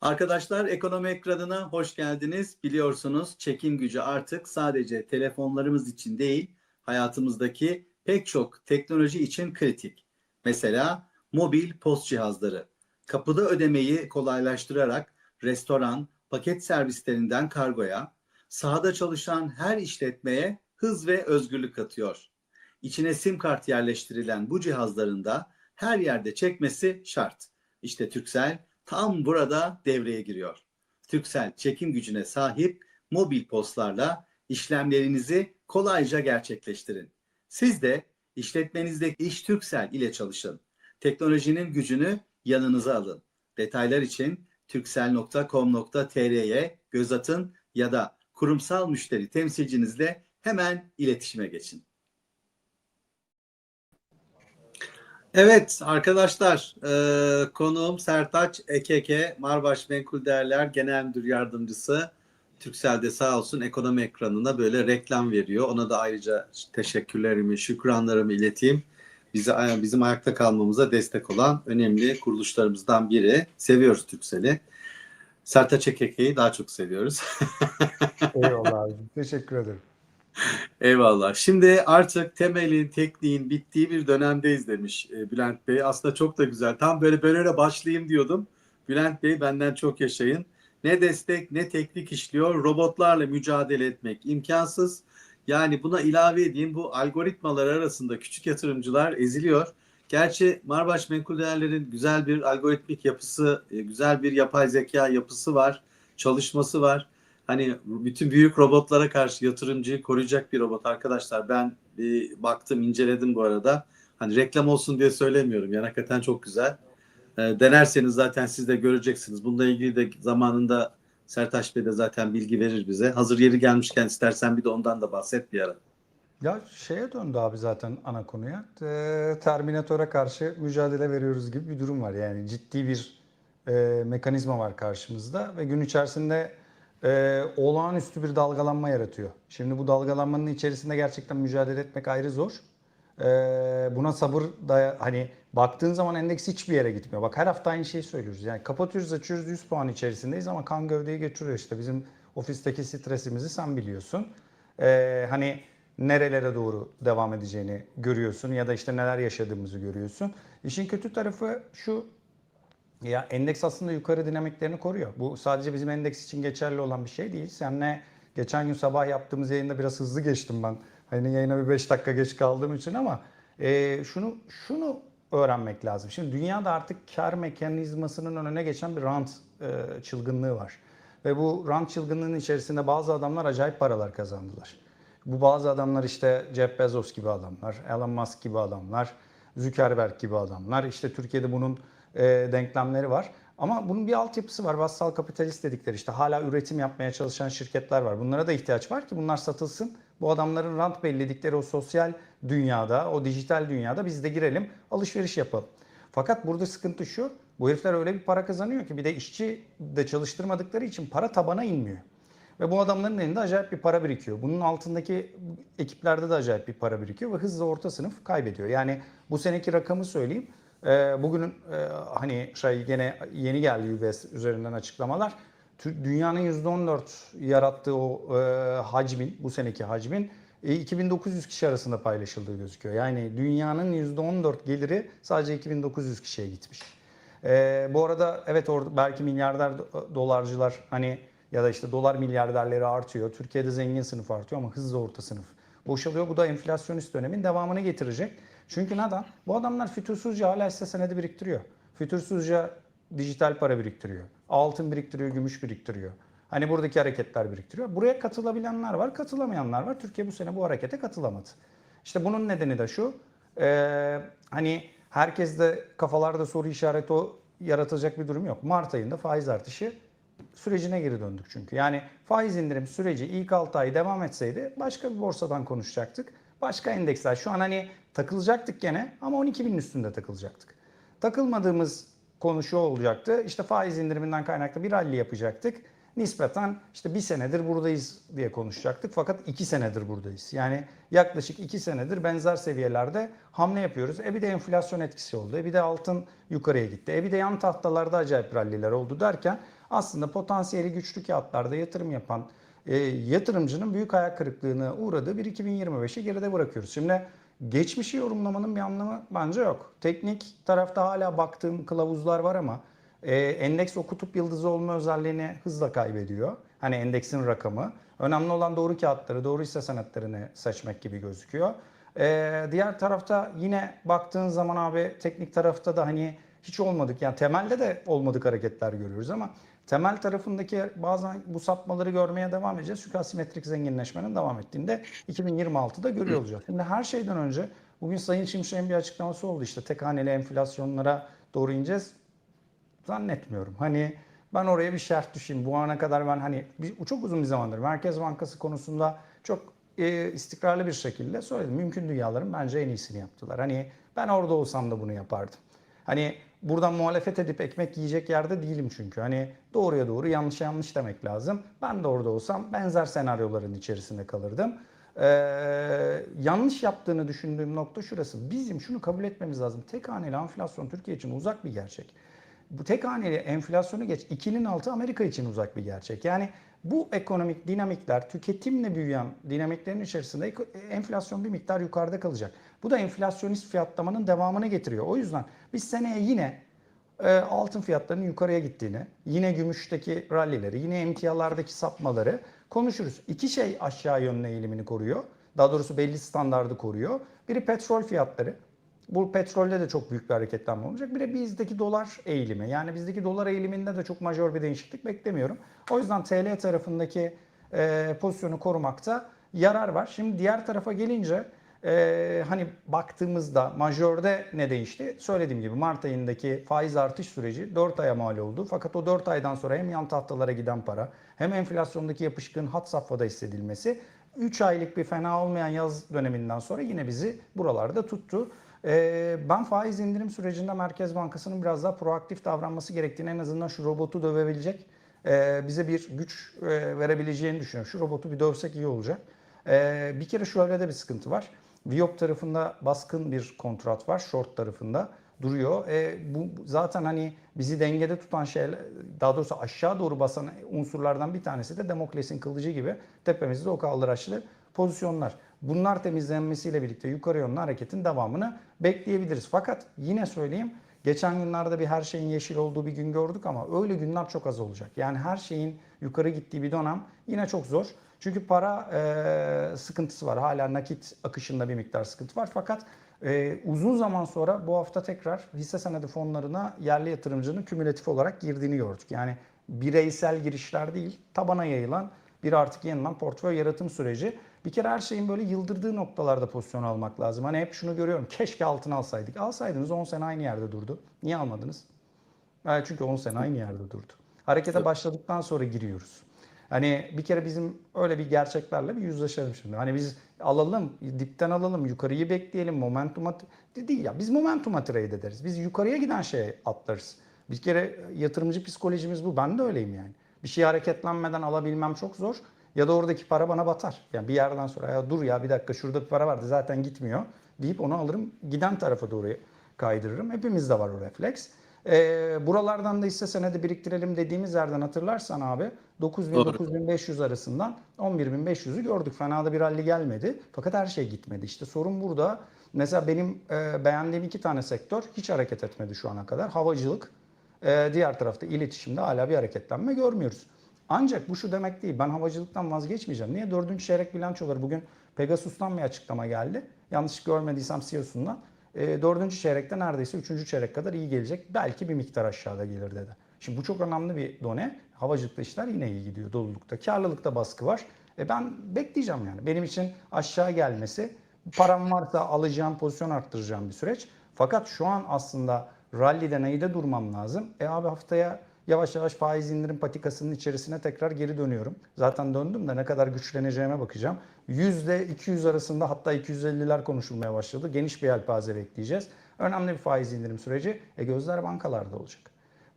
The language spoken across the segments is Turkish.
Arkadaşlar ekonomi ekranına hoş geldiniz. Biliyorsunuz çekim gücü artık sadece telefonlarımız için değil, hayatımızdaki pek çok teknoloji için kritik. Mesela mobil post cihazları. Kapıda ödemeyi kolaylaştırarak restoran, paket servislerinden kargoya, sahada çalışan her işletmeye hız ve özgürlük katıyor. İçine sim kart yerleştirilen bu cihazların da her yerde çekmesi şart. İşte Turkcell tam burada devreye giriyor. Turkcell çekim gücüne sahip mobil postlarla işlemlerinizi kolayca gerçekleştirin. Siz de işletmenizdeki iş Turkcell ile çalışın. Teknolojinin gücünü yanınıza alın. Detaylar için turkcell.com.tr'ye göz atın ya da kurumsal müşteri temsilcinizle hemen iletişime geçin. Evet arkadaşlar e, konuğum Sertaç Ekeke, Marbaş Menkul Değerler Genel Müdür Yardımcısı. Türkcell'de sağ olsun ekonomi ekranına böyle reklam veriyor. Ona da ayrıca teşekkürlerimi, şükranlarımı ileteyim. Bizi, bizim ayakta kalmamıza destek olan önemli kuruluşlarımızdan biri. Seviyoruz Türkcell'i. Sertaç Ekeke'yi daha çok seviyoruz. Eyvallah abi. Teşekkür ederim. Eyvallah. Şimdi artık temelin, tekniğin bittiği bir dönemdeyiz demiş e, Bülent Bey. Aslında çok da güzel. Tam böyle böyle başlayayım diyordum. Bülent Bey benden çok yaşayın. Ne destek ne teknik işliyor. Robotlarla mücadele etmek imkansız. Yani buna ilave edeyim bu algoritmalar arasında küçük yatırımcılar eziliyor. Gerçi Marbaş Menkul Değerler'in güzel bir algoritmik yapısı, e, güzel bir yapay zeka yapısı var, çalışması var hani bütün büyük robotlara karşı yatırımcıyı koruyacak bir robot arkadaşlar. Ben bir baktım, inceledim bu arada. Hani reklam olsun diye söylemiyorum. Yani hakikaten çok güzel. E, denerseniz zaten siz de göreceksiniz. Bununla ilgili de zamanında Sertaş Bey de zaten bilgi verir bize. Hazır yeri gelmişken istersen bir de ondan da bahset bir ara. Ya şeye döndü abi zaten ana konuya. E, Terminator'a karşı mücadele veriyoruz gibi bir durum var. Yani ciddi bir e, mekanizma var karşımızda ve gün içerisinde e, olağanüstü bir dalgalanma yaratıyor. Şimdi bu dalgalanmanın içerisinde gerçekten mücadele etmek ayrı zor. E, buna sabır da hani baktığın zaman endeks hiçbir yere gitmiyor. Bak her hafta aynı şeyi söylüyoruz. Yani kapatıyoruz açıyoruz 100 puan içerisindeyiz ama kan gövdeyi götürüyor işte. Bizim ofisteki stresimizi sen biliyorsun. E, hani nerelere doğru devam edeceğini görüyorsun ya da işte neler yaşadığımızı görüyorsun. İşin kötü tarafı şu ya endeks aslında yukarı dinamiklerini koruyor. Bu sadece bizim endeks için geçerli olan bir şey değil. Seninle geçen gün sabah yaptığımız yayında biraz hızlı geçtim ben. Hani yayına bir 5 dakika geç kaldığım için ama e, şunu şunu öğrenmek lazım. Şimdi dünyada artık kar mekanizmasının önüne geçen bir rant e, çılgınlığı var. Ve bu rant çılgınlığının içerisinde bazı adamlar acayip paralar kazandılar. Bu bazı adamlar işte Jeff Bezos gibi adamlar, Elon Musk gibi adamlar, Zuckerberg gibi adamlar. İşte Türkiye'de bunun e, denklemleri var. Ama bunun bir altyapısı var. Vassal kapitalist dedikleri işte hala üretim yapmaya çalışan şirketler var. Bunlara da ihtiyaç var ki bunlar satılsın. Bu adamların rant belirledikleri o sosyal dünyada, o dijital dünyada biz de girelim, alışveriş yapalım. Fakat burada sıkıntı şu. Bu herifler öyle bir para kazanıyor ki bir de işçi de çalıştırmadıkları için para tabana inmiyor. Ve bu adamların elinde acayip bir para birikiyor. Bunun altındaki ekiplerde de acayip bir para birikiyor ve hızla orta sınıf kaybediyor. Yani bu seneki rakamı söyleyeyim. Ee, bugün e, hani şey gene yeni geldi UBS üzerinden açıklamalar. Dünyanın %14 yarattığı o e, hacmin, bu seneki hacmin 2900 e, kişi arasında paylaşıldığı gözüküyor. Yani dünyanın %14 geliri sadece 2900 kişiye gitmiş. Ee, bu arada evet orada belki milyarder dolarcılar hani ya da işte dolar milyarderleri artıyor. Türkiye'de zengin sınıf artıyor ama hızlı orta sınıf boşalıyor. Bu da enflasyonist dönemin devamını getirecek. Çünkü neden? Bu adamlar fütursuzca hala hisse senedi biriktiriyor. Fütursuzca dijital para biriktiriyor. Altın biriktiriyor, gümüş biriktiriyor. Hani buradaki hareketler biriktiriyor. Buraya katılabilenler var, katılamayanlar var. Türkiye bu sene bu harekete katılamadı. İşte bunun nedeni de şu. E, hani herkes de kafalarda soru işareti o yaratacak bir durum yok. Mart ayında faiz artışı sürecine geri döndük çünkü. Yani faiz indirim süreci ilk 6 ay devam etseydi başka bir borsadan konuşacaktık. Başka endeksler. Şu an hani takılacaktık gene ama 12 bin üstünde takılacaktık. Takılmadığımız konu şu olacaktı. İşte faiz indiriminden kaynaklı bir rally yapacaktık. Nispeten işte bir senedir buradayız diye konuşacaktık. Fakat iki senedir buradayız. Yani yaklaşık iki senedir benzer seviyelerde hamle yapıyoruz. E bir de enflasyon etkisi oldu. E bir de altın yukarıya gitti. E bir de yan tahtalarda acayip ralliler oldu derken aslında potansiyeli güçlü kağıtlarda yatırım yapan e, yatırımcının büyük ayak kırıklığına uğradığı bir 2025'i geride bırakıyoruz. Şimdi geçmişi yorumlamanın bir anlamı bence yok. Teknik tarafta hala baktığım kılavuzlar var ama e, endeks o kutup yıldızı olma özelliğini hızla kaybediyor. Hani endeksin rakamı. Önemli olan doğru kağıtları, doğru hisse senetlerini seçmek gibi gözüküyor. Ee, diğer tarafta yine baktığın zaman abi teknik tarafta da hani hiç olmadık yani temelde de olmadık hareketler görüyoruz ama temel tarafındaki bazen bu sapmaları görmeye devam edeceğiz. Çünkü asimetrik zenginleşmenin devam ettiğinde 2026'da görüyor olacağız. Şimdi her şeyden önce bugün Sayın Şimşek'in bir açıklaması oldu işte tek haneli enflasyonlara doğru ineceğiz. Zannetmiyorum. Hani ben oraya bir şerh düşeyim. Bu ana kadar ben hani bir, çok uzun bir zamandır Merkez Bankası konusunda çok e, istikrarlı bir şekilde söyledim. Mümkün dünyaların bence en iyisini yaptılar. Hani ben orada olsam da bunu yapardım. Hani buradan muhalefet edip ekmek yiyecek yerde değilim çünkü. Hani doğruya doğru yanlışa yanlış demek lazım. Ben de orada olsam benzer senaryoların içerisinde kalırdım. Ee, yanlış yaptığını düşündüğüm nokta şurası. Bizim şunu kabul etmemiz lazım. Tek haneli enflasyon Türkiye için uzak bir gerçek. Bu tek haneli enflasyonu geç. ikinin altı Amerika için uzak bir gerçek. Yani bu ekonomik dinamikler, tüketimle büyüyen dinamiklerin içerisinde enflasyon bir miktar yukarıda kalacak. Bu da enflasyonist fiyatlamanın devamını getiriyor. O yüzden biz seneye yine e, altın fiyatlarının yukarıya gittiğini, yine gümüşteki rallileri, yine emtialardaki sapmaları konuşuruz. İki şey aşağı yönlü eğilimini koruyor. Daha doğrusu belli standardı koruyor. Biri petrol fiyatları. Bu petrolde de çok büyük bir hareketlenme olacak. Bir de bizdeki dolar eğilimi. Yani bizdeki dolar eğiliminde de çok majör bir değişiklik beklemiyorum. O yüzden TL tarafındaki e, pozisyonu korumakta yarar var. Şimdi diğer tarafa gelince e, hani baktığımızda majörde ne değişti? Söylediğim gibi Mart ayındaki faiz artış süreci 4 aya mal oldu. Fakat o 4 aydan sonra hem yan tahtalara giden para hem enflasyondaki yapışıkın hat safhada hissedilmesi 3 aylık bir fena olmayan yaz döneminden sonra yine bizi buralarda tuttu. Ee, ben faiz indirim sürecinde Merkez Bankası'nın biraz daha proaktif davranması gerektiğini en azından şu robotu dövebilecek e, bize bir güç e, verebileceğini düşünüyorum. Şu robotu bir dövsek iyi olacak. E, bir kere şöyle de bir sıkıntı var. Viyop tarafında baskın bir kontrat var. Short tarafında duruyor. E, bu zaten hani bizi dengede tutan şeyler, daha doğrusu aşağı doğru basan unsurlardan bir tanesi de Demokles'in kılıcı gibi tepemizde o kaldıraçlı pozisyonlar. Bunlar temizlenmesiyle birlikte yukarı yönlü hareketin devamını bekleyebiliriz. Fakat yine söyleyeyim geçen günlerde bir her şeyin yeşil olduğu bir gün gördük ama öyle günler çok az olacak. Yani her şeyin yukarı gittiği bir dönem yine çok zor. Çünkü para e, sıkıntısı var. Hala nakit akışında bir miktar sıkıntı var. Fakat e, uzun zaman sonra bu hafta tekrar hisse senedi fonlarına yerli yatırımcının kümülatif olarak girdiğini gördük. Yani bireysel girişler değil, tabana yayılan bir artık yeniden portföy yaratım süreci. Bir kere her şeyin böyle yıldırdığı noktalarda pozisyon almak lazım. Hani hep şunu görüyorum. Keşke altın alsaydık. Alsaydınız 10 sene aynı yerde durdu. Niye almadınız? Çünkü 10 sene aynı yerde durdu. Harekete başladıktan sonra giriyoruz. Hani bir kere bizim öyle bir gerçeklerle bir yüzleşelim şimdi. Hani biz alalım, dipten alalım, yukarıyı bekleyelim, momentum değil ya. Biz momentum trade ederiz. Biz yukarıya giden şeye atlarız. Bir kere yatırımcı psikolojimiz bu. Ben de öyleyim yani. Bir şey hareketlenmeden alabilmem çok zor. Ya da oradaki para bana batar. Yani bir yerden sonra ya dur ya bir dakika şurada bir para vardı zaten gitmiyor deyip onu alırım. Giden tarafa doğru kaydırırım. Hepimizde var o refleks. Ee, buralardan da hisse senedi biriktirelim dediğimiz yerden hatırlarsan abi 9000-9500 arasından 11500'ü gördük. Fena da bir rally gelmedi. Fakat her şey gitmedi. İşte sorun burada. Mesela benim e, beğendiğim iki tane sektör hiç hareket etmedi şu ana kadar. Havacılık, e, diğer tarafta iletişimde hala bir hareketlenme görmüyoruz. Ancak bu şu demek değil. Ben havacılıktan vazgeçmeyeceğim. Niye? Dördüncü çeyrek bilançoları bugün Pegasus'tan bir açıklama geldi. Yanlış görmediysem CEO'sundan. E, dördüncü çeyrekte neredeyse üçüncü çeyrek kadar iyi gelecek. Belki bir miktar aşağıda gelir dedi. Şimdi bu çok önemli bir done. Havacılıkta işler yine iyi gidiyor dolulukta. Karlılıkta baskı var. E ben bekleyeceğim yani. Benim için aşağı gelmesi, param varsa alacağım, pozisyon arttıracağım bir süreç. Fakat şu an aslında rallide neyde durmam lazım? E abi haftaya yavaş yavaş faiz indirim patikasının içerisine tekrar geri dönüyorum. Zaten döndüm de ne kadar güçleneceğime bakacağım. %200 arasında hatta 250'ler konuşulmaya başladı. Geniş bir yelpaze bekleyeceğiz. Önemli bir faiz indirim süreci. E gözler bankalarda olacak.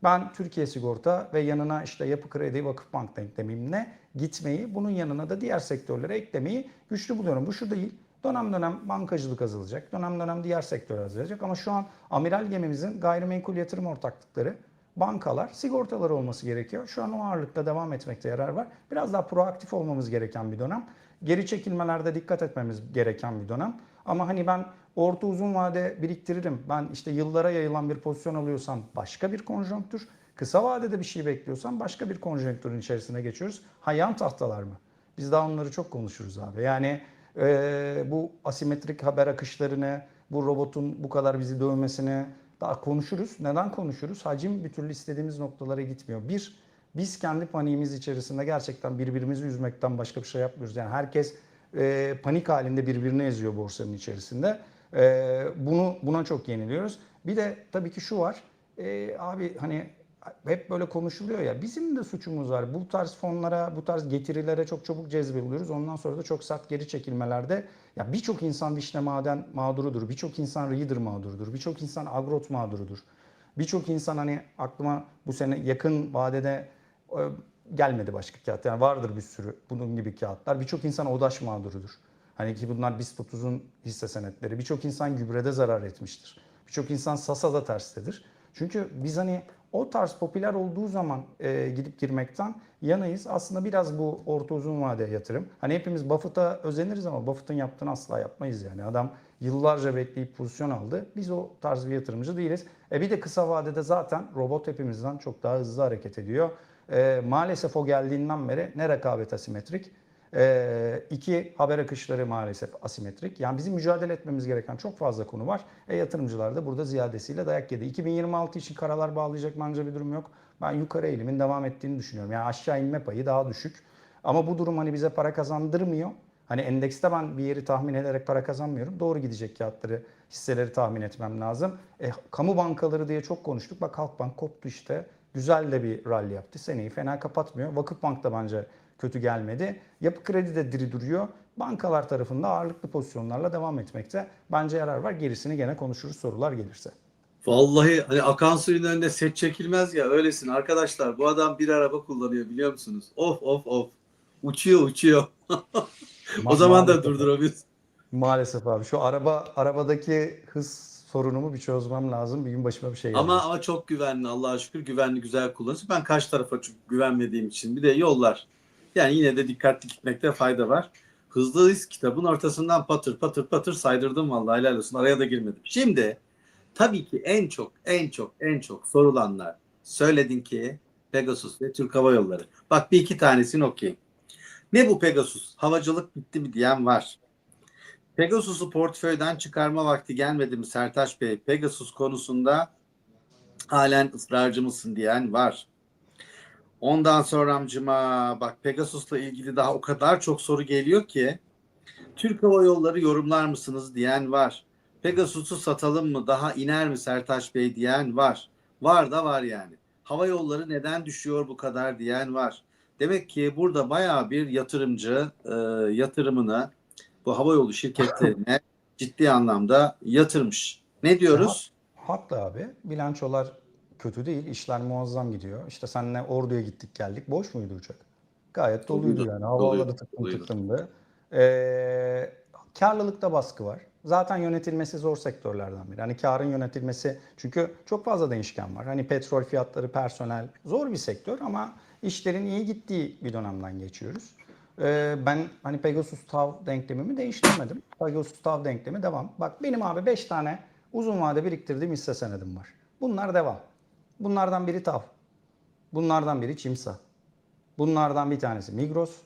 Ben Türkiye Sigorta ve yanına işte Yapı Kredi, Vakıfbank denklemimle gitmeyi, bunun yanına da diğer sektörlere eklemeyi güçlü buluyorum. Bu şu değil. Dönem dönem bankacılık azalacak. Dönem dönem diğer sektör azalacak. Ama şu an amiral gemimizin gayrimenkul yatırım ortaklıkları bankalar, sigortalar olması gerekiyor. Şu an o ağırlıkla devam etmekte yarar var. Biraz daha proaktif olmamız gereken bir dönem. Geri çekilmelerde dikkat etmemiz gereken bir dönem. Ama hani ben orta uzun vade biriktiririm. Ben işte yıllara yayılan bir pozisyon alıyorsam başka bir konjonktür. Kısa vadede bir şey bekliyorsam başka bir konjonktürün içerisine geçiyoruz. Ha yan tahtalar mı? Biz daha onları çok konuşuruz abi. Yani e, bu asimetrik haber akışlarını, bu robotun bu kadar bizi dövmesini daha konuşuruz. Neden konuşuruz? Hacim bir türlü istediğimiz noktalara gitmiyor. Bir, biz kendi paniğimiz içerisinde gerçekten birbirimizi üzmekten başka bir şey yapmıyoruz. Yani herkes e, panik halinde birbirini eziyor borsanın içerisinde. E, bunu buna çok yeniliyoruz. Bir de tabii ki şu var. E, abi hani hep böyle konuşuluyor ya bizim de suçumuz var. Bu tarz fonlara, bu tarz getirilere çok çabuk cezbediyoruz. Ondan sonra da çok sert geri çekilmelerde ya birçok insan vişne maden mağdurudur. Birçok insan reader mağdurudur. Birçok insan agrot mağdurudur. Birçok insan hani aklıma bu sene yakın vadede e, gelmedi başka kağıt. Yani vardır bir sürü bunun gibi kağıtlar. Birçok insan odaş mağdurudur. Hani ki bunlar BIST 30'un hisse senetleri. Birçok insan gübrede zarar etmiştir. Birçok insan Sasa'da terstedir. Çünkü biz hani o tarz popüler olduğu zaman e, gidip girmekten yanayız. Aslında biraz bu orta uzun vade yatırım. Hani hepimiz Buffett'a özeniriz ama Buffett'ın yaptığını asla yapmayız yani. Adam yıllarca bekleyip pozisyon aldı. Biz o tarz bir yatırımcı değiliz. E bir de kısa vadede zaten robot hepimizden çok daha hızlı hareket ediyor. E, maalesef o geldiğinden beri ne rekabet asimetrik ee, iki haber akışları maalesef asimetrik. Yani bizim mücadele etmemiz gereken çok fazla konu var. E, yatırımcılar da burada ziyadesiyle dayak yedi. 2026 için karalar bağlayacak bence bir durum yok. Ben yukarı eğilimin devam ettiğini düşünüyorum. Yani aşağı inme payı daha düşük. Ama bu durum hani bize para kazandırmıyor. Hani endekste ben bir yeri tahmin ederek para kazanmıyorum. Doğru gidecek kağıtları, hisseleri tahmin etmem lazım. E, kamu bankaları diye çok konuştuk. Bak Halkbank koptu işte. Güzel de bir rally yaptı. Seneyi fena kapatmıyor. Vakıfbank da bence kötü gelmedi. Yapı kredi de diri duruyor. Bankalar tarafında ağırlıklı pozisyonlarla devam etmekte. Bence yarar var. Gerisini gene konuşuruz sorular gelirse. Vallahi hani akan suyun önünde set çekilmez ya öylesin arkadaşlar. Bu adam bir araba kullanıyor biliyor musunuz? Of of of. Uçuyor uçuyor. o zaman da durduramıyoruz. Maalesef abi. Şu araba arabadaki hız sorunumu bir çözmem lazım. Bir gün başıma bir şey Ama gelecek. ama çok güvenli Allah'a şükür güvenli güzel kullanıyorsun. Ben karşı tarafa çok güvenmediğim için bir de yollar. Yani yine de dikkatli gitmekte fayda var. Hızlı hız kitabın ortasından patır patır patır saydırdım vallahi helal olsun. Araya da girmedim. Şimdi tabii ki en çok en çok en çok sorulanlar söyledin ki Pegasus ve Türk Hava Yolları. Bak bir iki tanesini okuyayım. Ne bu Pegasus? Havacılık bitti mi diyen var. Pegasus'u portföyden çıkarma vakti gelmedi mi Sertaç Bey? Pegasus konusunda halen ısrarcı mısın diyen var. Ondan sonra amcıma bak Pegasus'la ilgili daha o kadar çok soru geliyor ki Türk Hava Yolları yorumlar mısınız diyen var. Pegasus'u satalım mı daha iner mi Sertaç Bey diyen var. Var da var yani. Hava yolları neden düşüyor bu kadar diyen var. Demek ki burada bayağı bir yatırımcı e, yatırımını bu havayolu şirketlerine ciddi anlamda yatırmış. Ne diyoruz? Haklı abi. Bilançolar kötü değil. İşler muazzam gidiyor. İşte seninle Ordu'ya gittik geldik. Boş muydu uçak? Gayet doluydu, Doluydu, yani. Havaları doluydu, tıklım doluydu. tıklımdı. Ee, karlılıkta baskı var. Zaten yönetilmesi zor sektörlerden biri. Hani karın yönetilmesi çünkü çok fazla değişken var. Hani petrol fiyatları, personel zor bir sektör ama işlerin iyi gittiği bir dönemden geçiyoruz. Ee, ben hani Pegasus TAV denklemimi değiştirmedim. Pegasus TAV denklemi devam. Bak benim abi 5 tane uzun vade biriktirdiğim hisse senedim var. Bunlar devam. Bunlardan biri TAV. Bunlardan biri Çimsa. Bunlardan bir tanesi Migros.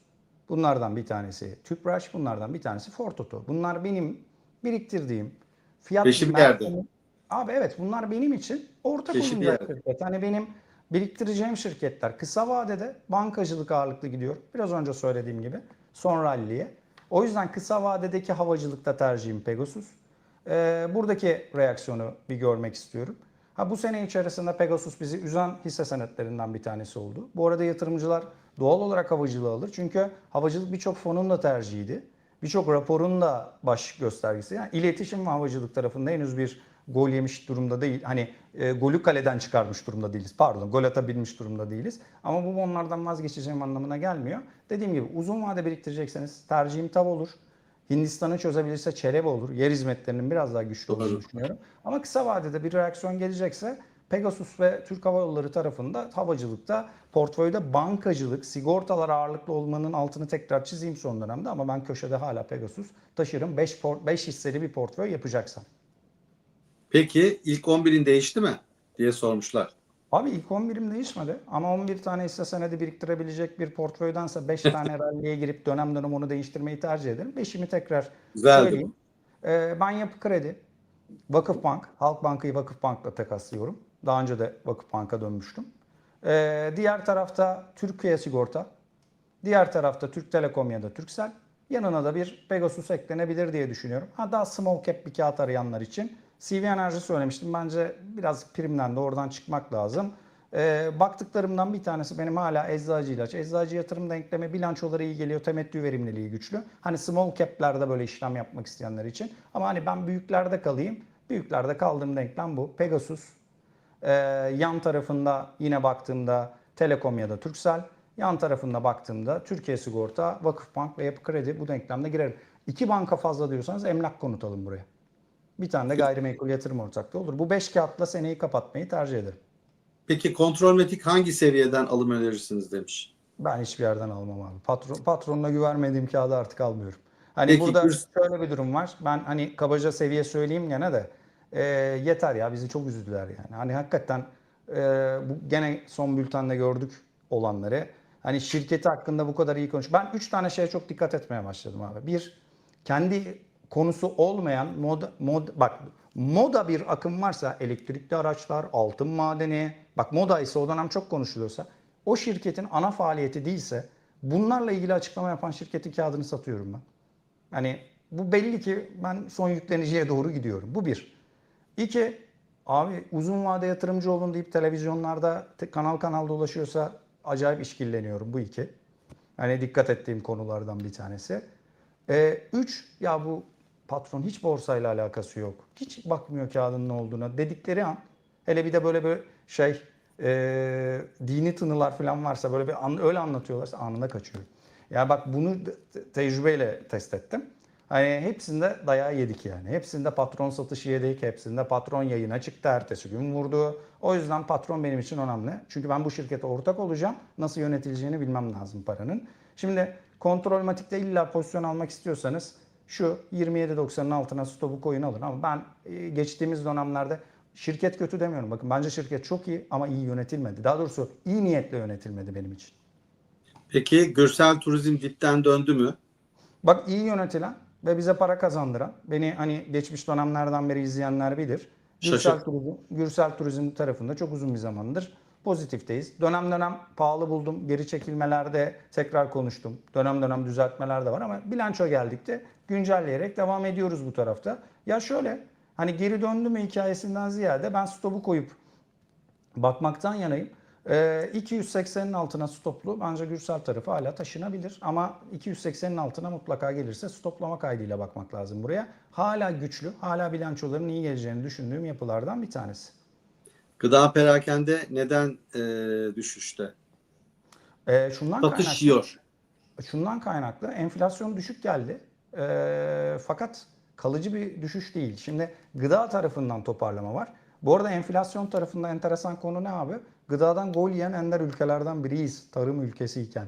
Bunlardan bir tanesi Tüpraş. Bunlardan bir tanesi Fortoto. Bunlar benim biriktirdiğim fiyat Beşi bir yerde. Abi evet bunlar benim için olacak yerde. şirket. Hani benim biriktireceğim şirketler kısa vadede bankacılık ağırlıklı gidiyor. Biraz önce söylediğim gibi. Son ralliye. O yüzden kısa vadedeki havacılıkta tercihim Pegasus. Ee, buradaki reaksiyonu bir görmek istiyorum. Ha bu sene içerisinde Pegasus bizi üzen hisse senetlerinden bir tanesi oldu. Bu arada yatırımcılar doğal olarak havacılığı alır. Çünkü havacılık birçok fonun da tercihiydi. Birçok raporun da baş göstergesi. Yani iletişim ve havacılık tarafında henüz bir gol yemiş durumda değil. Hani e, golü kaleden çıkarmış durumda değiliz. Pardon gol atabilmiş durumda değiliz. Ama bu onlardan vazgeçeceğim anlamına gelmiyor. Dediğim gibi uzun vade biriktirecekseniz tercihim TAV olur. Hindistan'ı çözebilirse Çerebe olur. Yer hizmetlerinin biraz daha güçlü olduğunu Doğru. düşünüyorum. Ama kısa vadede bir reaksiyon gelecekse Pegasus ve Türk Hava Yolları tarafında havacılıkta portföyde bankacılık, sigortalar ağırlıklı olmanın altını tekrar çizeyim son dönemde ama ben köşede hala Pegasus taşırım 5 5 hisseli bir portföy yapacaksam. Peki ilk 11'in değişti mi diye sormuşlar. Abi ilk 11'im değişmedi ama 11 tane hisse senedi biriktirebilecek bir portföydense 5 tane ralliye girip dönem dönem onu değiştirmeyi tercih ederim. 5'imi tekrar Güzeldi. söyleyeyim. Ee, ben Yapı Kredi, Vakıfbank, Halkbank'ı Vakıfbank'la takaslıyorum. Daha önce de Vakıfbank'a dönmüştüm. Ee, diğer tarafta Türkiye Sigorta, diğer tarafta Türk Telekom ya da Turkcell. Yanına da bir Pegasus eklenebilir diye düşünüyorum. Ha daha small cap bir kağıt arayanlar için CV Enerji söylemiştim. Bence biraz primden de oradan çıkmak lazım. Ee, baktıklarımdan bir tanesi benim hala eczacı ilaç. Eczacı yatırım denklemi bilançoları iyi geliyor. Temettü verimliliği güçlü. Hani small cap'lerde böyle işlem yapmak isteyenler için. Ama hani ben büyüklerde kalayım. Büyüklerde kaldığım denklem bu. Pegasus, ee, yan tarafında yine baktığımda Telekom ya da Turkcell. Yan tarafında baktığımda Türkiye Sigorta, Vakıfbank ve Yapı Kredi bu denklemde girerim. İki banka fazla diyorsanız emlak konut alın buraya. Bir tane de gayrimenkul yatırım ortaklığı olur. Bu beş kağıtla seneyi kapatmayı tercih ederim. Peki kontrolmetik hangi seviyeden alım önerirsiniz demiş. Ben hiçbir yerden almam abi. Patron, patronuna güvenmediğim kağıdı artık almıyorum. Hani Peki, burada Gürs- şöyle bir durum var. Ben hani kabaca seviye söyleyeyim gene de e, yeter ya bizi çok üzdüler yani. Hani hakikaten e, bu gene son bültende gördük olanları. Hani şirketi hakkında bu kadar iyi konuş. Ben üç tane şeye çok dikkat etmeye başladım abi. Bir, kendi konusu olmayan moda, mod, bak moda bir akım varsa elektrikli araçlar, altın madeni, bak moda ise o dönem çok konuşuluyorsa o şirketin ana faaliyeti değilse bunlarla ilgili açıklama yapan şirketin kağıdını satıyorum ben. Hani bu belli ki ben son yükleniciye doğru gidiyorum. Bu bir. İki, abi uzun vade yatırımcı olun deyip televizyonlarda te- kanal kanal dolaşıyorsa acayip işkilleniyorum. Bu iki. Hani dikkat ettiğim konulardan bir tanesi. Ee, üç, ya bu patron hiç borsayla alakası yok. Hiç bakmıyor kağıdın ne olduğuna dedikleri an hele bir de böyle bir şey e, dini tınılar falan varsa böyle bir an, öyle anlatıyorlarsa anında kaçıyor. Ya bak bunu te- tecrübeyle test ettim. Hani hepsinde dayağı yedik yani. Hepsinde patron satışı yedik. Hepsinde patron yayına çıktı. Ertesi gün vurdu. O yüzden patron benim için önemli. Çünkü ben bu şirkete ortak olacağım. Nasıl yönetileceğini bilmem lazım paranın. Şimdi kontrolmatikte illa pozisyon almak istiyorsanız şu 27.90'ın altına stopu koyun alın. Ama ben e, geçtiğimiz dönemlerde şirket kötü demiyorum. Bakın bence şirket çok iyi ama iyi yönetilmedi. Daha doğrusu iyi niyetle yönetilmedi benim için. Peki Gürsel Turizm dipten döndü mü? Bak iyi yönetilen ve bize para kazandıran, beni hani geçmiş dönemlerden beri izleyenler bilir. Gürsel Şaşırt. Turizm, Gürsel Turizm tarafında çok uzun bir zamandır pozitifteyiz. Dönem dönem pahalı buldum. Geri çekilmelerde tekrar konuştum. Dönem dönem düzeltmeler de var ama bilanço geldikçe güncelleyerek devam ediyoruz bu tarafta. Ya şöyle hani geri döndü mü hikayesinden ziyade ben stopu koyup bakmaktan yanayım. Ee, 280'in altına stoplu bence Gürsel tarafı hala taşınabilir. Ama 280'in altına mutlaka gelirse stoplama kaydıyla bakmak lazım buraya. Hala güçlü, hala bilançoların iyi geleceğini düşündüğüm yapılardan bir tanesi. Gıda perakende neden e, düşüşte? Ee, şundan Satış kaynaklı, yiyor. şundan kaynaklı enflasyon düşük geldi. Ee, fakat kalıcı bir düşüş değil. Şimdi gıda tarafından toparlama var. Bu arada enflasyon tarafında enteresan konu ne abi? Gıdadan gol yiyen ender ülkelerden biriyiz tarım ülkesiyken.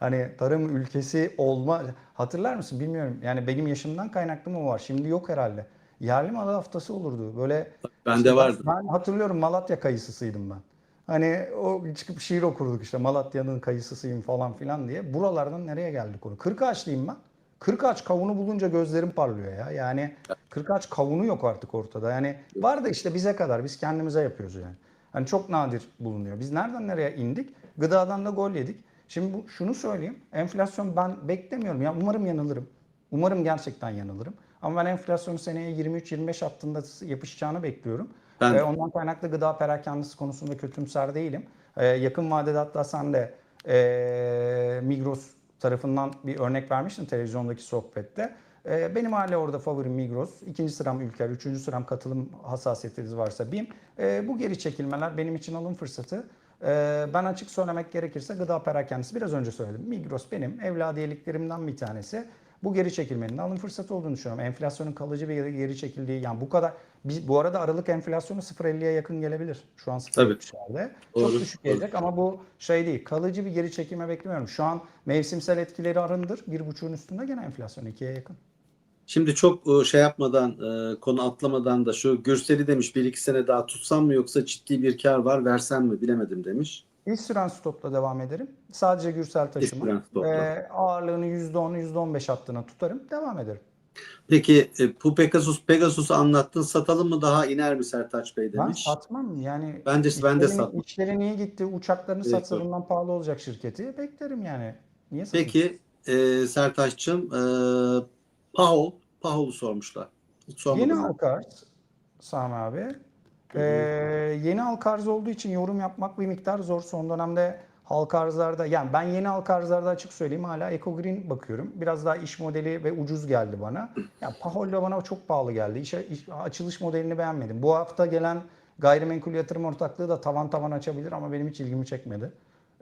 Hani tarım ülkesi olma hatırlar mısın bilmiyorum. Yani benim yaşımdan kaynaklı mı var? Şimdi yok herhalde. Yerli malı haftası olurdu. Böyle Bende işte ben- vardı. Ben hatırlıyorum Malatya kayısısıydım ben. Hani o çıkıp şiir okurduk işte Malatya'nın kayısısıyım falan filan diye. Buralardan nereye geldik konu? Kırkağaçlıyım ben. Kırkağaç kavunu bulunca gözlerim parlıyor ya. Yani kırkağaç kavunu yok artık ortada. Yani var da işte bize kadar. Biz kendimize yapıyoruz yani. Hani çok nadir bulunuyor. Biz nereden nereye indik? Gıdadan da gol yedik. Şimdi bu, şunu söyleyeyim. Enflasyon ben beklemiyorum. Ya umarım yanılırım. Umarım gerçekten yanılırım. Ama ben enflasyonu seneye 23-25 hattında yapışacağını bekliyorum. Ben de. Ee, ondan kaynaklı gıda perakendisi konusunda kötümser değilim. Ee, yakın vadede hatta sen de ee, Migros tarafından bir örnek vermiştin televizyondaki sohbette. Ee, benim hala orada favorim Migros. İkinci sıram Ülker, üçüncü sıram katılım hassasiyetiniz varsa BİM. Ee, bu geri çekilmeler benim için alım fırsatı. Ee, ben açık söylemek gerekirse gıda perakendisi biraz önce söyledim. Migros benim evladiyeliklerimden bir tanesi. Bu geri çekilmenin alım fırsatı olduğunu düşünüyorum. Enflasyonun kalıcı bir geri, çekildiği yani bu kadar biz, bu arada Aralık enflasyonu 0.50'ye yakın gelebilir. Şu an Tabii. 0.70'lerde. Doğru, Çok düşük gelecek ama bu şey değil. Kalıcı bir geri çekilme beklemiyorum. Şu an mevsimsel etkileri arındır. 1.5'un üstünde gene enflasyon 2'ye yakın. Şimdi çok e, şey yapmadan, e, konu atlamadan da şu Gürsel'i demiş bir iki sene daha tutsam mı yoksa ciddi bir kar var versem mi bilemedim demiş. İlk süren stopla devam ederim. Sadece gürsel taşıma. Ve ağırlığını %10, %15 hattına tutarım. Devam ederim. Peki e, bu Pegasus Pegasus'u anlattın satalım mı daha iner mi Sertaç Bey Ben demiş. satmam yani. Ben de İşlerin- satmam. İşlerin iyi gitti. Uçaklarını Evet, satsa bundan pahalı olacak şirketi. Beklerim yani. Niye satayım? Peki e, Sertaç'cığım e, Pahol, Pahol'u sormuşlar. Hiç. Yeni Alkars Sami abi. Ee, yeni Alkars olduğu için yorum yapmak bir miktar zor. Son dönemde Alkars'larda yani ben yeni Alkars'larda açık söyleyeyim hala Eco Green bakıyorum. Biraz daha iş modeli ve ucuz geldi bana. Ya Pahol da bana çok pahalı geldi. İşe, iş- açılış modelini beğenmedim. Bu hafta gelen gayrimenkul yatırım ortaklığı da tavan tavan açabilir ama benim hiç ilgimi çekmedi.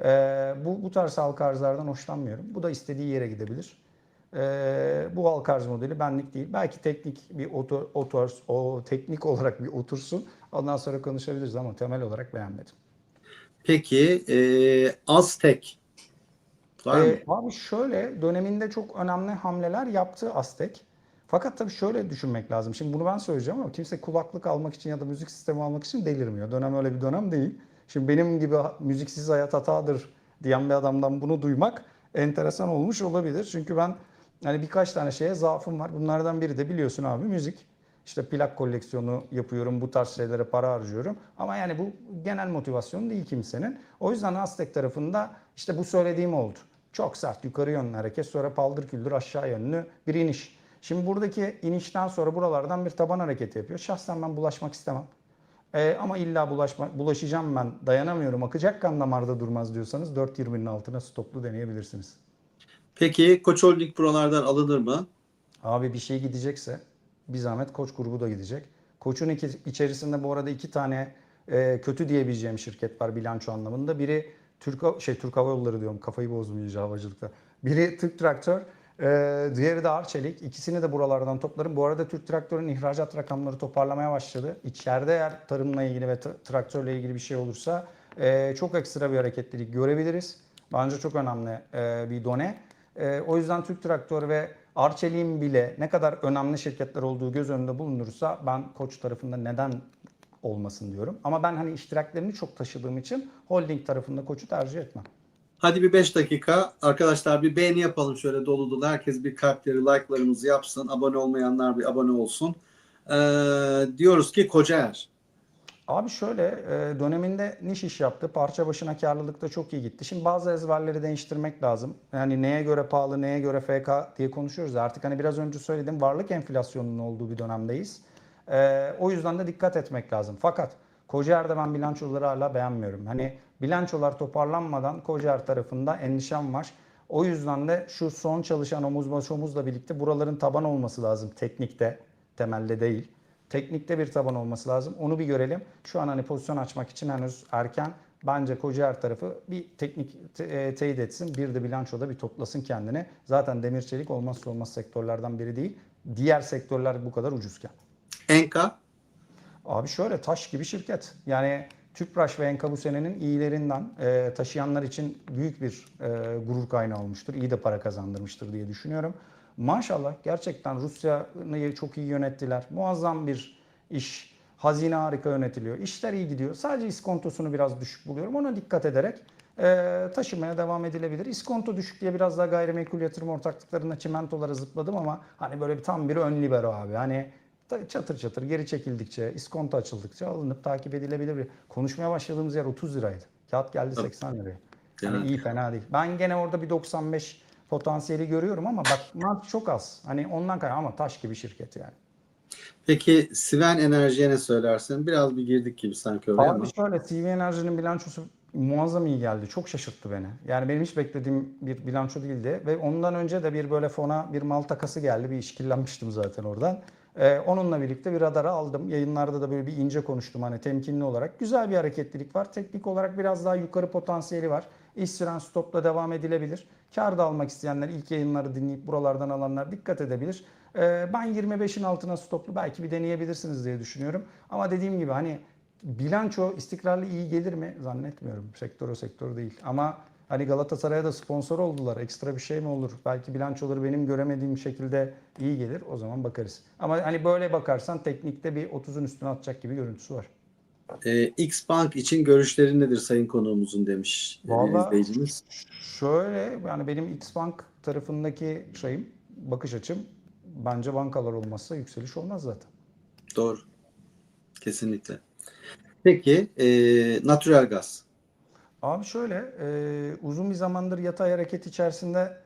Ee, bu, bu tarz halka arzlardan hoşlanmıyorum. Bu da istediği yere gidebilir. Ee, bu halka arz modeli benlik değil. Belki teknik bir otor, otor, o teknik olarak bir otursun. Ondan sonra konuşabiliriz ama temel olarak beğenmedim. Peki e, Aztek var mı? Ee, abi şöyle döneminde çok önemli hamleler yaptı Aztek. Fakat tabii şöyle düşünmek lazım. Şimdi bunu ben söyleyeceğim ama kimse kulaklık almak için ya da müzik sistemi almak için delirmiyor. Dönem öyle bir dönem değil. Şimdi benim gibi müziksiz hayat hatadır diyen bir adamdan bunu duymak enteresan olmuş olabilir. Çünkü ben hani birkaç tane şeye zaafım var. Bunlardan biri de biliyorsun abi müzik. İşte plak koleksiyonu yapıyorum, bu tarz şeylere para harcıyorum. Ama yani bu genel motivasyon değil kimsenin. O yüzden Aztek tarafında işte bu söylediğim oldu. Çok sert yukarı yönlü hareket sonra paldır küldür aşağı yönlü bir iniş. Şimdi buradaki inişten sonra buralardan bir taban hareketi yapıyor. Şahsen ben bulaşmak istemem. Ee, ama illa bulaşma, bulaşacağım ben dayanamıyorum akacak kan damarda durmaz diyorsanız 4.20'nin altına stoplu deneyebilirsiniz. Peki Koç Holding buralardan alınır mı? Abi bir şey gidecekse bir zahmet koç grubu da gidecek. Koç'un içerisinde bu arada iki tane e, kötü diyebileceğim şirket var bilanço anlamında. Biri Türk şey Türk Hava Yolları diyorum kafayı bozdum iyice havacılıkta. Biri Türk Traktör, e, diğeri de Arçelik. İkisini de buralardan toplarım. Bu arada Türk Traktör'ün ihracat rakamları toparlamaya başladı. İçeride eğer tarımla ilgili ve tra- traktörle ilgili bir şey olursa e, çok ekstra bir hareketlilik görebiliriz. Bence çok önemli e, bir done. E, o yüzden Türk Traktör ve Arçelik'in bile ne kadar önemli şirketler olduğu göz önünde bulunursa ben Koç tarafında neden olmasın diyorum. Ama ben hani iştiraklerini çok taşıdığım için holding tarafında Koç'u tercih etmem. Hadi bir 5 dakika arkadaşlar bir beğeni yapalım şöyle dolu dolu. Herkes bir kalpleri, like'larımızı yapsın. Abone olmayanlar bir abone olsun. Ee, diyoruz ki Kocaer. Abi şöyle e, döneminde niş iş yaptı. Parça başına karlılıkta çok iyi gitti. Şimdi bazı ezberleri değiştirmek lazım. Yani neye göre pahalı, neye göre FK diye konuşuyoruz. Artık hani biraz önce söyledim varlık enflasyonunun olduğu bir dönemdeyiz. E, o yüzden de dikkat etmek lazım. Fakat Kocaer'de ben bilançoları hala beğenmiyorum. Hani bilançolar toparlanmadan Kocaer tarafında endişem var. O yüzden de şu son çalışan omuz baş omuzla birlikte buraların taban olması lazım teknikte, temelde değil. Teknikte bir taban olması lazım. Onu bir görelim. Şu an hani pozisyon açmak için henüz erken. Bence Kocaer tarafı bir teknik te- e, teyit etsin. Bir de bilançoda bir toplasın kendini. Zaten demir çelik olmazsa olmaz sektörlerden biri değil. Diğer sektörler bu kadar ucuzken. Enka. Abi şöyle taş gibi şirket. Yani Tüpraş ve Enka bu senenin iyilerinden e, taşıyanlar için büyük bir e, gurur kaynağı olmuştur. İyi de para kazandırmıştır diye düşünüyorum. Maşallah gerçekten Rusya'yı çok iyi yönettiler. Muazzam bir iş. Hazine harika yönetiliyor. İşler iyi gidiyor. Sadece iskontosunu biraz düşük buluyorum. Ona dikkat ederek e, taşımaya devam edilebilir. İskonto düşük diye biraz daha gayrimenkul yatırım ortaklıklarında çimentolara zıpladım ama hani böyle bir tam bir ön libero abi. Hani çatır çatır geri çekildikçe, iskonto açıldıkça alınıp takip edilebilir. Konuşmaya başladığımız yer 30 liraydı. Kağıt geldi 80 liraya. Yani. iyi fena değil. Ben gene orada bir 95 potansiyeli görüyorum ama bak mant çok az. Hani ondan kaynağı ama taş gibi şirket yani. Peki Sven Enerji'ye ne söylersin? Biraz bir girdik gibi sanki ama. Abi şöyle CV Enerji'nin bilançosu muazzam iyi geldi. Çok şaşırttı beni. Yani benim hiç beklediğim bir bilanço değildi. Ve ondan önce de bir böyle fona bir mal takası geldi. Bir işkillenmiştim zaten oradan. Ee, onunla birlikte bir radara aldım. Yayınlarda da böyle bir ince konuştum hani temkinli olarak. Güzel bir hareketlilik var. Teknik olarak biraz daha yukarı potansiyeli var. İş stopla devam edilebilir. Kar da almak isteyenler ilk yayınları dinleyip buralardan alanlar dikkat edebilir. Ee, ben 25'in altına stoplu belki bir deneyebilirsiniz diye düşünüyorum. Ama dediğim gibi hani bilanço istikrarlı iyi gelir mi zannetmiyorum. Sektör o sektör değil. Ama hani Galatasaray'a da sponsor oldular. Ekstra bir şey mi olur? Belki bilançoları benim göremediğim şekilde iyi gelir. O zaman bakarız. Ama hani böyle bakarsan teknikte bir 30'un üstüne atacak gibi görüntüsü var. Ee, X Bank için görüşlerin nedir sayın konuğumuzun demiş e, Vallahi- izleyicimiz. Şöyle yani benim Xbank tarafındaki şeyim, bakış açım bence bankalar olmazsa yükseliş olmaz zaten. Doğru. Kesinlikle. Peki e, natural gaz. Abi şöyle e, uzun bir zamandır yatay hareket içerisinde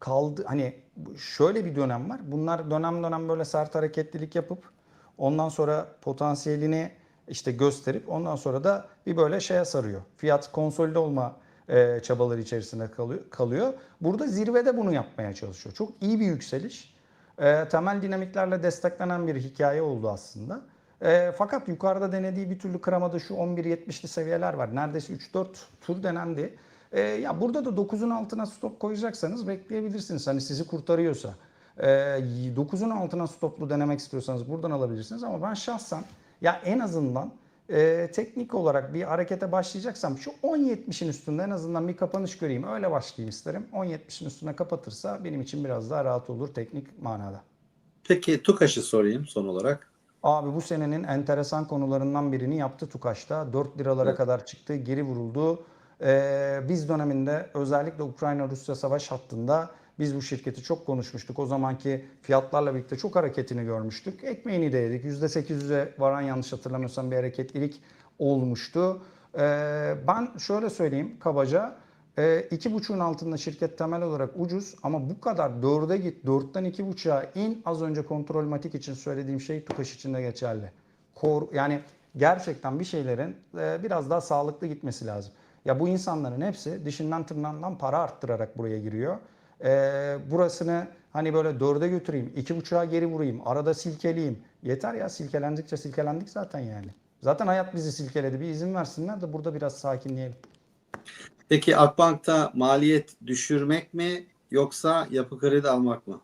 kaldı. Hani şöyle bir dönem var. Bunlar dönem dönem böyle sert hareketlilik yapıp ondan sonra potansiyelini işte gösterip ondan sonra da bir böyle şeye sarıyor. Fiyat konsolide olma e, çabaları içerisinde kalıyor. Burada zirvede bunu yapmaya çalışıyor. Çok iyi bir yükseliş. E, temel dinamiklerle desteklenen bir hikaye oldu aslında. E, fakat yukarıda denediği bir türlü kıramadı şu 11.70'li seviyeler var. Neredeyse 3-4 tur denendi. E, ya burada da 9'un altına stop koyacaksanız bekleyebilirsiniz. Hani sizi kurtarıyorsa. E, 9'un altına stoplu denemek istiyorsanız buradan alabilirsiniz. Ama ben şahsen ya en azından e, teknik olarak bir harekete başlayacaksam şu 10.70'in üstünde en azından bir kapanış göreyim. Öyle başlayayım isterim. 10.70'in üstüne kapatırsa benim için biraz daha rahat olur teknik manada. Peki TUKAŞ'ı sorayım son olarak. Abi bu senenin enteresan konularından birini yaptı Tukaş'ta. 4 liralara Evet. kadar çıktı, geri vuruldu. Ee, biz döneminde özellikle Ukrayna-Rusya savaş hattında biz bu şirketi çok konuşmuştuk. O zamanki fiyatlarla birlikte çok hareketini görmüştük. Ekmeğini de yedik. %800'e varan yanlış hatırlamıyorsam bir hareketlilik olmuştu. Ee, ben şöyle söyleyeyim kabaca. E, iki buçuğun altında şirket temel olarak ucuz ama bu kadar dörde git, dörtten iki buçuğa in az önce kontrolmatik için söylediğim şey Tukaş için de geçerli. Kor, yani gerçekten bir şeylerin e, biraz daha sağlıklı gitmesi lazım. Ya bu insanların hepsi dişinden tırnağından para arttırarak buraya giriyor. E, burasını hani böyle dörde götüreyim, iki buçuğa geri vurayım, arada silkeleyeyim. Yeter ya silkelendikçe silkelendik zaten yani. Zaten hayat bizi silkeledi. Bir izin versinler de burada biraz sakinleyelim. Peki Akbank'ta maliyet düşürmek mi yoksa yapı kredi almak mı?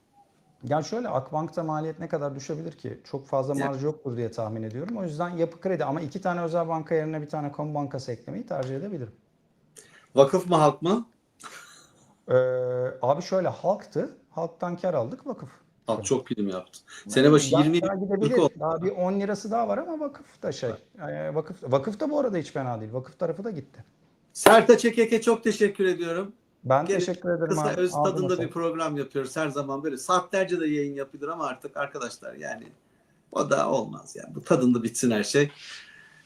Ya şöyle Akbank'ta maliyet ne kadar düşebilir ki? Çok fazla marj yoktur diye tahmin ediyorum. O yüzden yapı kredi ama iki tane özel banka yerine bir tane kamu bankası eklemeyi tercih edebilirim. Vakıf mı halk mı? Ee, abi şöyle halktı. Halktan kar aldık vakıf. Halk çok prim yaptı. Sene başı Daha- 20 daha gidebilir. oldu. Daha bir 10 lirası daha var ama vakıf da şey. Ee, vakıf, vakıf da bu arada hiç fena değil. Vakıf tarafı da gitti. Sertaç Çekek'e çok teşekkür ediyorum. Ben Gene teşekkür ederim Kısa abi. öz Ağzına tadında bir program yapıyoruz her zaman böyle. Saatlerce de yayın yapılır ama artık arkadaşlar yani o da olmaz yani. Bu tadında bitsin her şey.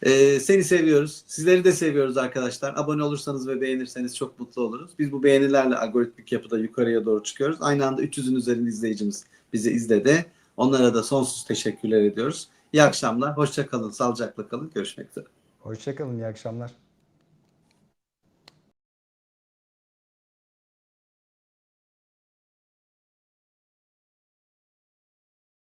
Ee, seni seviyoruz. Sizleri de seviyoruz arkadaşlar. Abone olursanız ve beğenirseniz çok mutlu oluruz. Biz bu beğenilerle algoritmik yapıda yukarıya doğru çıkıyoruz. Aynı anda 300'ün üzerinde izleyicimiz bizi izledi. Onlara da sonsuz teşekkürler ediyoruz. İyi akşamlar. Hoşça kalın. Sağlıcakla kalın. Görüşmek üzere. Hoşçakalın. iyi akşamlar.